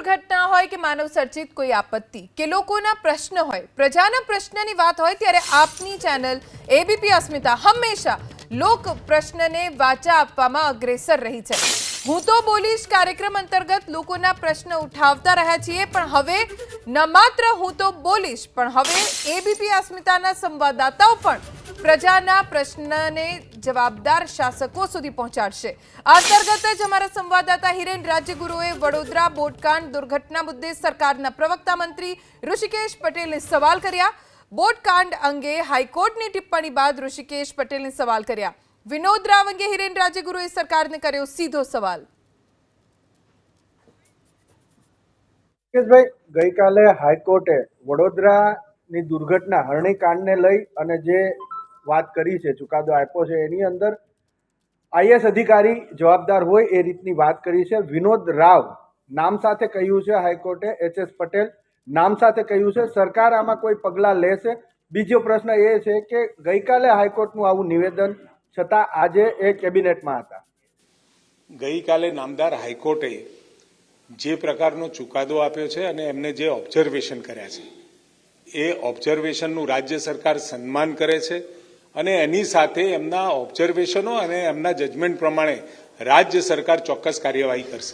દુર્ઘટના હોય કે માનવ સર્જિત કોઈ આપત્તિ, કે લોકોના પ્રશ્ન હોય, પ્રજાના પ્રશ્નની વાત હોય ત્યારે આપની ચેનલ એબીપી અસ્મિતા હંમેશા લોક પ્રશ્નને વાચા આપવામાં અગ્રેસર રહી છે. હું તો બોલીશ કાર્યક્રમ અંતર્ગત લોકોના પ્રશ્ન ઉઠાવતા રહ્યા છીએ, પણ હવે ન માત્ર હું તો બોલીશ, પણ હવે એબીપી અસ્મિતાના સંવાદદાતાઓ પણ પ્રજાના પ્રશ્નને જવાબદાર શાસકો સુધી પહોંચાડશે. અંતર્ગત જ અમારા સંવાદદાતા હિરેન રાજ્યગુરુએ વડોદરા બોટકાંડ દુર્ઘટના મુદ્દે સરકારના પ્રવક્તા મંત્રી ઋષિકેશ પટેલને સવાલ કર્યા. બોટકાંડ અંગે હાઈકોર્ટની ટિપ્પણી બાદ ઋષિકેશ પટેલને સવાલ કર્યા. વિનોદ રાવ અંગે હિરેન રાજ્યગુરુએ સરકારને કર્યો સીધો સવાલ. મુકેશભાઈ ગઈકાલે હાઈકોર્ટે વડોદરાની દુર્ઘટના હરણીકાંડને લઈ અને જે વાત કરી છે, ચુકાદો આપ્યો છે, એની અંદર આઈએસ અધિકારી જવાબદાર હોય એ રીતની વાત કરી છે. વિનોદ રાવ નામ સાથે કહ્યું છે હાઈકોર્ટે, એચ એસ પટેલ નામ સાથે કહ્યું છે. સરકાર આમાં કોઈ પગલાં લેશે? બીજો પ્રશ્ન એ છે કે ગઈકાલે હાઈકોર્ટનું આવું નિવેદન છતાં આજે એ કેબિનેટમાં હતા. ગઈકાલે નામદાર હાઈકોર્ટે જે પ્રકારનો ચુકાદો આપ્યો છે અને એમને જે ઓબ્ઝર્વેશન કર્યા છે, એ ઓબ્ઝર્વેશનનું રાજ્ય સરકાર સન્માન કરે છે. અને એની સાથે એમના ઓબ્ઝર્વેશનો અને એમના જજમેન્ટ પ્રમાણે રાજ્ય સરકાર ચોક્કસ કાર્યવાહી કરશે.